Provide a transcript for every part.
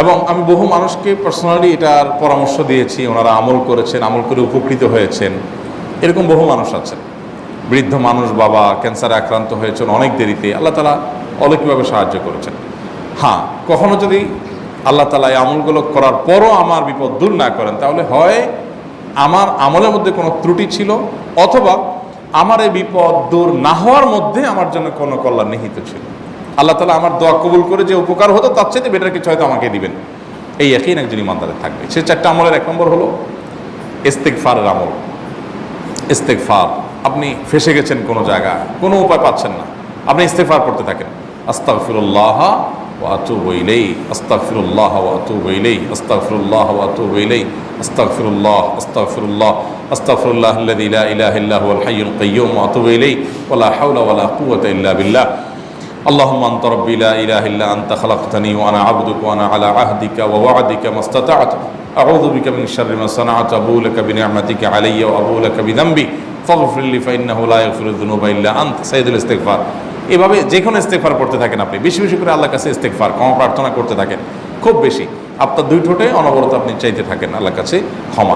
এবং আমি বহু মানুষকে পার্সোনালি এটার পরামর্শ দিয়েছি, ওনারা আমল করেছেন, আমল করে উপকৃত হয়েছেন। এরকম বহু মানুষ আছেন। বৃদ্ধ মানুষ, বাবা ক্যান্সারে আক্রান্ত হয়েছেন অনেক দেরিতে। আল্লাহ তালা অলৌকিকভাবে সাহায্য করেছেন। হ্যাঁ কখনো যদি আল্লাহ তালা এই আমলগুলো করার পরও আমার বিপদ দূর না করেন, তাহলে হয় আমার আমলের মধ্যে কোনো ত্রুটি ছিল, অথবা আমার এই বিপদ দূর না হওয়ার মধ্যে আমার জন্য কোনো কল্যাণ নিহিত ছিল। আল্লাহ তালা আমার দোয়া কবুল করে যে উপকার হতো, তার চাইতে বেটার কিছু হয়তো আমাকে দিবেন। এই একই একজন ইমানদারের থাকবে। সে চারটা আমলের এক নম্বর হলো ইস্তেকফারের আমল। ইস্তেকফার আপনি ফেসে গেছেন কোনো জায়গায়, কোনো উপায় পাচ্ছেন না। আপনি ইস্তেকফার করতে থাকেন। আস্তাগফিরুল্লাহ ওয়া আতুবু ইলাইহি, আস্তাগফিরুল্লাহ ওয়া আতুবু ইলাইহি, আস্তাগফিরুল্লাহ ওয়া আতুবু ইলাইহি, আস্তাগফিরুল্লাহ আস্তাগফিরুল্লাহ আস্তাগফিরুল্লাহ আল্লাযী লা ইলাহা হাইয়ুল কাইয়্যুম ওয়া আতুবু ইলাইহি, ওয়া লা হাওলা ওয়া লা কুওয়াতা ইল্লা বিল্লাহ। اللهم انت ربي لا اله الا انت خلقتني وانا عبدك وانا على عهدك ووعدك ما استطعت اعوذ بك من شر ما صنعت ابو لك بنعمتك علي وابو لك بذنبي فاغفر لي فانه لا يغفر الذنوب الا انت سيد الاستغفار এভাবে যে কোনো ইস্তেকফার করতে থাকেন আপনি বেশি বেশি করে আল্লাহর কাছে ইস্তেকফার ক্ষমা প্রার্থনা করতে থাকেন খুব বেশি আপনার দুই ঠোঁটে অনবরত আপনি চাইতে থাকেন আল্লাহর কাছে ক্ষমা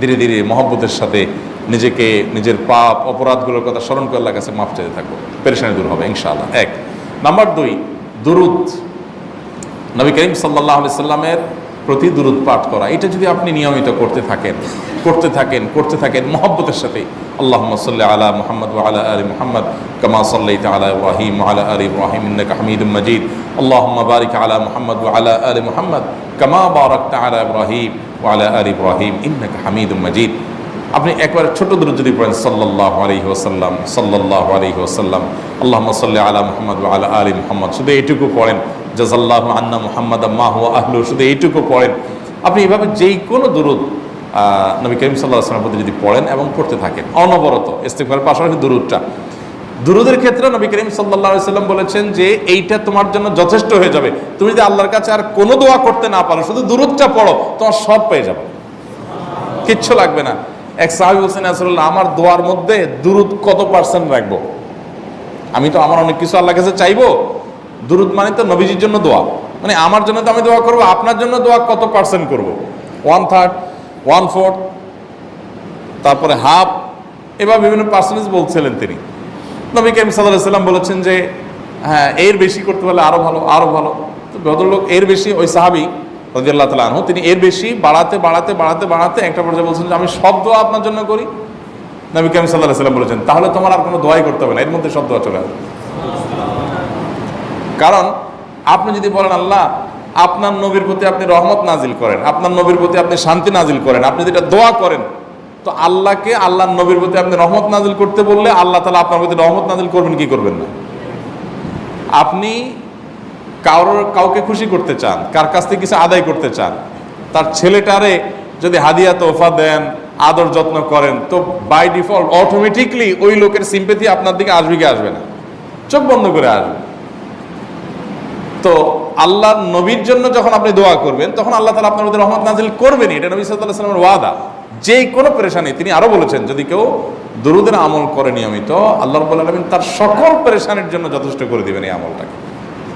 ধীরে ধীরে মহব্বতের সাথে নিজেকে, নিজের পাপ, অপরাধগুলোর কথা স্মরণ করে আল্লাহ কাছে মাফ চাইতে থাকব। পেরেশানি দূর হবে, ইনশাআল্লাহ। এক। নাম্বার দুই, দুরুদ। নবী করিম সাল্লাহ সাল্লামের প্রতি দূরত পাঠ করা। এটা যদি আপনি নিয়মিত করতে থাকেন করতে থাকেন করতে থাকেন, মহব্বতের সাথে আল্লাহ সাল্লাহ আলা মোহাম্মদ আলা আলী মোহাম্মদ কামা সাল্লাই আলা ওয়াহিম আলা আলী ওয়াহিম হামিদুম মজিদ। আল্লাহ বারিক আলা মোহাম্মদ আলা আলী মোহাম্মদ কামা বারক আলা ইব্রাহিম ওয়ালা আলী ইব্রাহিম ইন্নাকা হামিদুম মজিদ। আপনি একবার ছোট দূর যদি পড়েন সাল্লাহ আলহি ওসাল্লাম সাল্লাহ আলহি ওসাল্লাম আল্লাহ সাল্লাহ আলা মোহাম্মদ আলা আলী মোহাম্মদ শুধু এইটুকু পড়েন। জাজাল্লাহ আন্না মোহাম্মদ মাহ আহলু শুধু এইটুকু পড়েন। আপনি এভাবে যেই কোনো দুরুদ আহ, নবী করিম সাল্লাহ আসলামের প্রতি যদি পড়েন এবং পড়তে থাকেন অনবরত ইস্তেকবার পাশাপাশি দুরুদটা। দুরুদের ক্ষেত্রে নবী করিম সাল্লাহ সাল্লাম বলেছেন যে এইটা তোমার জন্য যথেষ্ট হয়ে যাবে। তুমি যদি আল্লাহর কাছে আর কোনো দোয়া করতে না পারো শুধু দুরুদটা পড়ো তোমার সব পেয়ে যাবে। কিচ্ছু লাগবে না। এক সাহাবি বলছেন আসলে আমার দোয়ার মধ্যে দুরুদ কত পার্সেন্ট রাখব? আমি তো, আমার অনেক কিছু আল্লাহ কাছে চাইব। দুরুদ মানে তো নবীজির জন্য দোয়া। মানে আমার জন্য তো আমি দোয়া করব, আপনার জন্য দোয়া কত পার্সেন্ট করব? ওয়ান থার্ড ওয়ান ফোর্থ তারপরে হাফ এবার বিভিন্ন পার্সেন্টেজ বলছিলেন তিনি। নবী সাল্লাহ সাল্লাম বলেছেন যে হ্যাঁ এর বেশি করতে পারলে আরও ভালো আরও ভালো। তো ভদ্রলোক এর বেশি, ওই সাহাবি রাজিয়াল্লাহ তালা আনহু, তিনি এর বেশি বাড়াতে বাড়াতে বাড়াতে বাড়াতে একটা পর্যায়ে বলছেন যে, আমি সব দোয়া আপনার জন্য করি। নবী করিম সাল্লাহ সাল্লাম বলেছেন, তাহলে তোমার আর কোনো দোয়াই করতে হবে না, এর মধ্যে সব দোয়া চলে আসবে। কারণ আপনি যদি বলেন, আল্লাহ, আপনার নবীর প্রতি আপনি রহমত নাজিল করেন, আপনার নবীর প্রতি আপনি শান্তি নাজিল করেন, আপনি যেটা দোয়া করেন, তো আল্লাহকে আল্লাহ নবীর প্রতি আপনি রহমত নাজিল করতে বললে আল্লাহ তালা আপনার প্রতি রহমত নাজিল করবেন, কি করবেন না? আপনি কারোর কাউকে খুশি করতে চান, কার কাছ থেকে কিছু আদায় করতে চান, তার ছেলেটারে যদি হাদিয়া তোফা দেন, আদর যত্ন করেন, তো বাই ডিফল্ট অটোমেটিকলি ওই লোকের সিম্পেথি আপনার দিকে আসবে কি আসবে না? চোখ বন্ধ করে আসবে। তো আল্লাহ নবীর জন্য যখন আপনি দোয়া করবেন, তখন আল্লাহ তালা আপনার মধ্যে রহমত নাজিল করবেনই। এটা নবী সাল্লাহ সাল্লামের ওয়াদা। যে কোনো পেরেশানি, তিনি আরও বলেছেন, যদি কেউ দুরুদের আমল করে নিয়মিত, আল্লাহ রব্বুল আলমিন তার সকল পরেশানির জন্য যথেষ্ট করে দিবেন এই আমলটাকে।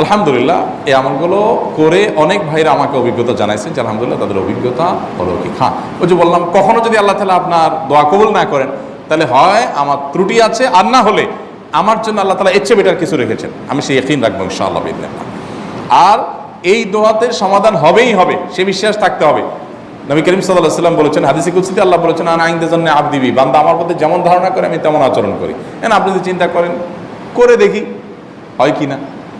আলহামদুলিল্লাহ, এই আমলগুলো করে অনেক ভাইরা আমাকে অভিজ্ঞতা জানাইছেন যে আলহামদুলিল্লাহ তাদের অভিজ্ঞতা হলো কি। হ্যাঁ ওই যে বললাম, কখনো যদি আল্লাহ তালা আপনার দোয়া কবুল না করেন, তাহলে হয় আমার ত্রুটি আছে আর না হলে আমার জন্য আল্লাহ তালা এর বেটার কিছু রেখেছেন। আমি সেই একদিন রাখব ইনশাআল্লাহ। আর এই দোয়াতে সমাধান হবেই হবে, সে বিশ্বাস থাকতে হবে। নবী করিম সাল্লাহ সাল্লাম বলেছেন, হাদিসি কুৎসিতে আল্লাহ বলেছেন, আন আইনদের জন্য আব দিবি বান্দা আমার প্রতি যেমন ধারণা করে, আমি তেমন আচরণ করি। হ্যাঁ আপনি যদি চিন্তা করেন, করে দেখি, হয় কি না?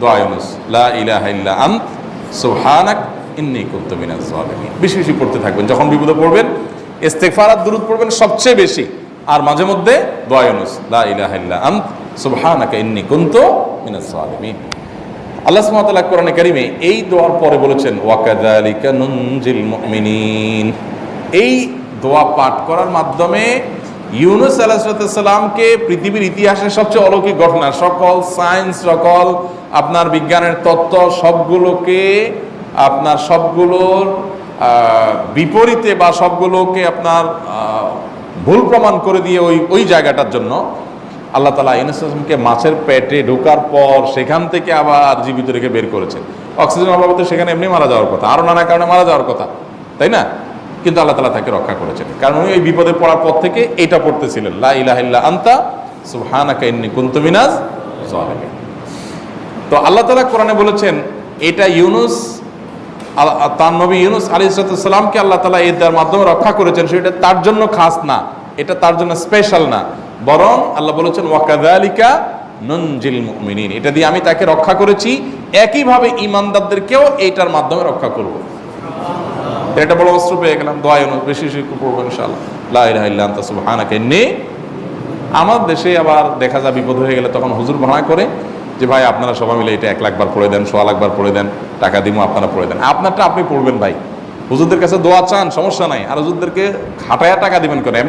দোয়া ইউনুস লা ইলাহা ইল্লা আন্ত। সুবহানাক ইন্নী মিনাজ জালিমিন বেশি বেশি পড়তে থাকবেন। যখন বিপদে পড়বেন ইস্তেগফার আর দুরুদ পড়বেন সবচেয়ে বেশি। আর মাঝে মধ্যে দোয়া ইউনুস লা ইলাহা ইল্লা আন্ত। সুবহানাকা ইন্নী কুনতু মিনাজ জালিমিন আল্লাহ সুবহানাহু কোরআনে কারিমে এই দোয়ার পরে বলেছেন, ওয়াকাযালিকা নুনজিল মুমিনিন। এই দোয়া পাঠ করার মাধ্যমে ইউনুস আলাহিসাল্লামকে পৃথিবীর ইতিহাসের সবচেয়ে অলৌকিক ঘটনা, সকল সায়েন্স, সকল আপনার বিজ্ঞানের তত্ত্ব সবগুলোকে, আপনার সবগুলোর বিপরীতে বা সবগুলোকে আপনার ভুল প্রমাণ করে দিয়ে ওই ওই জায়গাটার জন্য আল্লাহ তালা ইউনুসকে মাছের পেটে ঢোকার পর সেখান থেকে আবার জীবিত রেখে বের করেছেন। অক্সিজেন অভাবে তো সেখানে এমনি মারা যাওয়ার কথা। আরও নানা কারণে মারা যাওয়ার কথা। তাই না? কিন্তু আল্লাহ তালা তাকে রক্ষা করেছেন। কারণ উনি ওই বিপদে পড়ার পর থেকে এটা পড়তেছিলেন। লা ইলাহা ইল্লা আন্তা, সুবহানাকা ইন্নী কুনতু মিনাজ জালিমিন তো আল্লাহ তালা কোরআনে বলেছেন, এটা ইউনুস তার নবী ইউনুস আলী সালামকে আল্লাহ তালা এর মাধ্যমে রক্ষা করেছেন, সেটা তার জন্য খাস না, এটা তার জন্য স্পেশাল না, বরং আল্লাহ বলেছেন ওয়াকাদালিকা ননজিল মুমিনিন এটা দিয়ে আমি তাকে রক্ষা করেছি, একইভাবে ইমানদারদেরকেও এইটার মাধ্যমে রক্ষা করব। এটা বড় অস্ত্র পেয়ে গেলাম, দোয়া বেশি বেশি পড়ব ইনশাআল্লাহ। লা ইলাহা ইন্নী, আমার দেশে আবার দেখা যায় বিপদ হয়ে গেলে তখন হুজুর ভাড়া করে যে ভাই আপনারা সবাই মিলে এটা এক লাখবার পড়ে দেন, সোয়া লাখবার পড়ে দেন, টাকা দিমো, আপনারা পড়ে দেন। আপনারটা আপনি পড়বেন ভাই। হুজুরদের কাছে দোয়া চান, সমস্যা নাই। আর হুজুরদেরকে খাটায়া টাকা দিবেন কেন? এমনি